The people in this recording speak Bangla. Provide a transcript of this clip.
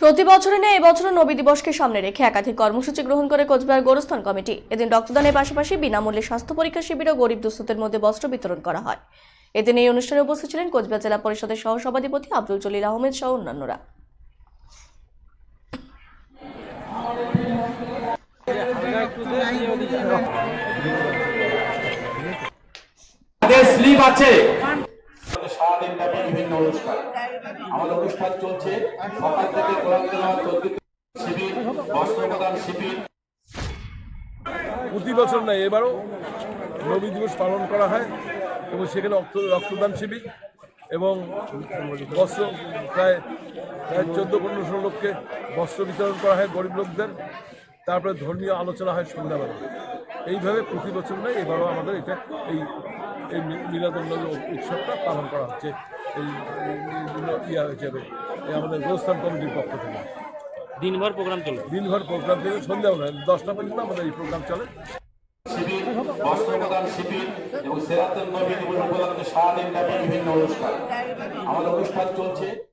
প্রতি বছরে নেই এবছরও নবী দিবসকে সামনে রেখে একাধিক কর্মসূচি গ্রহণ করে কোচবিহার গোরস্থান কমিটি। এদিন রক্তদানের পাশাপাশি বিনামূল্যে স্বাস্থ্য পরীক্ষা শিবির ও গরিব দুস্থদের মধ্যে বস্ত্র বিতরণ করা হয়। এদিন এই অনুষ্ঠানে উপস্থিত ছিলেন কোচবিহার জেলা পরিষদের সহসভাধিপতি আব্দুল জলিল আহমেদ সহ অন্যান্যরা। আছে। বিভিন্ন অনুষ্ঠান আমাদের অনুষ্ঠান চলছে সকাল থেকে শিবির বস্ত্র প্রদান শিবির প্রতি বছর নয়, এবারও নবী দিবস পালন করা হয় এবং সেখানে রক্ত, রক্তদান শিবির এবং বস্ত্র প্রায় প্রায় চোদ্দ পনেরোশো লোককে বস্ত্র বিতরণ করা হয় গরিব লোকদের। তারপরে ধর্মীয় আলোচনা হয় সন্ধ্যাবেলা। এইভাবে প্রতি বছর নয়, এবারও আমাদের এটা এই মিলাদুল্নবী উৎসবটা পালন করা হচ্ছে। এই এই- ইয়া হিসাবে আমাদের গোস্থান কমিটির পক্ষ থেকে। দিনভর প্রোগ্রাম চলে। দিনভর প্রোগ্রাম থেকে সন্ধ্যাবেলা দশটা পর্যন্ত আমাদের এই প্রোগ্রাম চলে। শিবির বস্ত্র প্রদান শিবির এবং সেরাতুল নবী দিবস উপলক্ষে সারাদিন ব্যাপী বিভিন্ন অনুষ্ঠান। আমাদের অনুষ্ঠান চলছে।